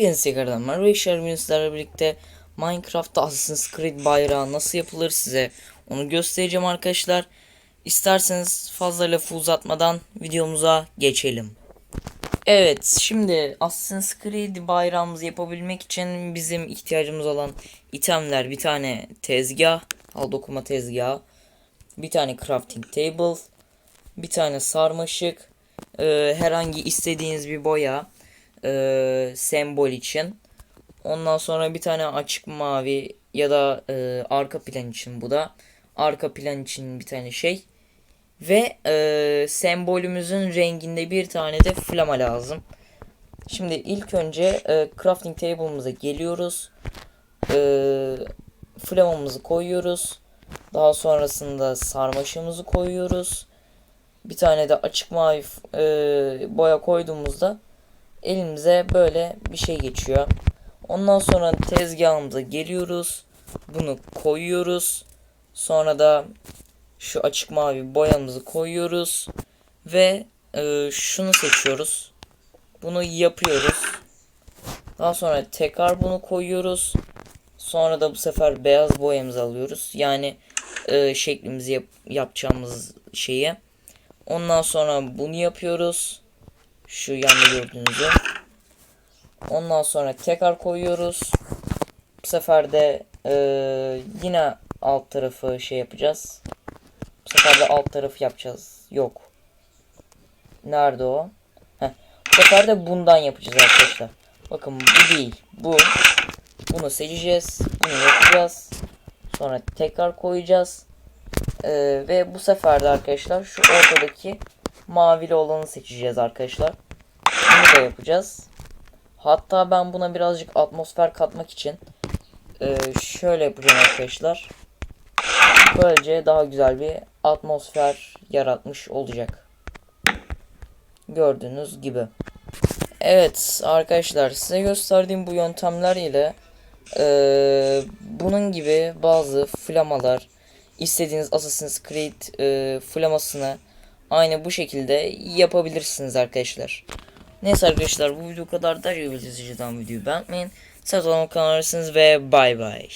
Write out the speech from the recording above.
Hepinize tekrardan merhaba arkadaşlar. sizlerle birlikte Minecraft'ta Assassin's Creed bayrağı nasıl yapılır size onu göstereceğim arkadaşlar. İsterseniz fazla lafı uzatmadan videomuza geçelim. Evet şimdi Assassin's Creed bayrağımızı yapabilmek için bizim ihtiyacımız olan itemler bir tane tezgah, al dokuma tezgahı, bir tane crafting table, bir tane sarmaşık, e, herhangi istediğiniz bir boya, e, sembol için. Ondan sonra bir tane açık mavi ya da e, arka plan için bu da. Arka plan için bir tane şey. Ve e, sembolümüzün renginde bir tane de flama lazım. Şimdi ilk önce e, crafting table'ımıza geliyoruz. E, flamamızı koyuyoruz. Daha sonrasında sarmaşığımızı koyuyoruz. Bir tane de açık mavi e, boya koyduğumuzda elimize böyle bir şey geçiyor. Ondan sonra tezgahımıza geliyoruz. Bunu koyuyoruz. Sonra da şu açık mavi boyamızı koyuyoruz. Ve e, şunu seçiyoruz. Bunu yapıyoruz. Daha sonra tekrar bunu koyuyoruz. Sonra da bu sefer beyaz boyamızı alıyoruz. Yani e, şeklimizi yap yapacağımız şeyi. Ondan sonra bunu yapıyoruz. Şu yanda gördüğünüzü. Ondan sonra tekrar koyuyoruz. Bu sefer de e, yine alt tarafı şey yapacağız. Bu sefer de alt tarafı yapacağız. Yok. Nerede o? Heh. Bu sefer de bundan yapacağız arkadaşlar. Bakın bu değil. Bu. Bunu seçeceğiz. Bunu yapacağız. Sonra tekrar koyacağız. Ee, ve bu sefer de arkadaşlar şu ortadaki mavili olanı seçeceğiz arkadaşlar. Bunu da yapacağız. Hatta ben buna birazcık atmosfer katmak için e, şöyle yapacağım arkadaşlar. Böylece daha güzel bir atmosfer yaratmış olacak. Gördüğünüz gibi. Evet arkadaşlar size gösterdiğim bu yöntemler ile e, bunun gibi bazı flamalar istediğiniz Assassin's Creed e, flamasını aynı bu şekilde yapabilirsiniz arkadaşlar. Neyse arkadaşlar bu video kadar da videoyu videoyu beğenmeyin. Sağ olun kanallarısınız ve bay bay.